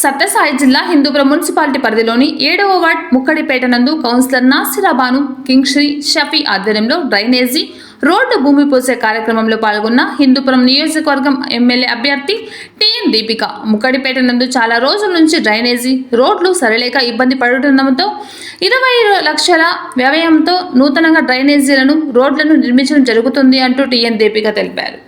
సత్యసాయి జిల్లా హిందూపురం మున్సిపాలిటీ పరిధిలోని ఏడవ వార్డ్ ముక్కడిపేట నందు కౌన్సిలర్ నాసిరాబాను కింగ్శ్రీ షఫీ ఆధ్వర్యంలో డ్రైనేజీ రోడ్డు భూమి పూసే కార్యక్రమంలో పాల్గొన్న హిందూపురం నియోజకవర్గం ఎమ్మెల్యే అభ్యర్థి టిఎన్ దీపిక. ముక్కడిపేట నందు చాలా రోజుల నుంచి డ్రైనేజీ రోడ్లు సరిలేక ఇబ్బంది పడుతుండటంతో ఇరవై లక్షల వ్యయంతో నూతనంగా డ్రైనేజీలను రోడ్లను నిర్మించడం జరుగుతుంది అంటూ టిఎన్ దీపిక తెలిపారు.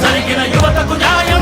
జరిగిన యువతకు న్యాయం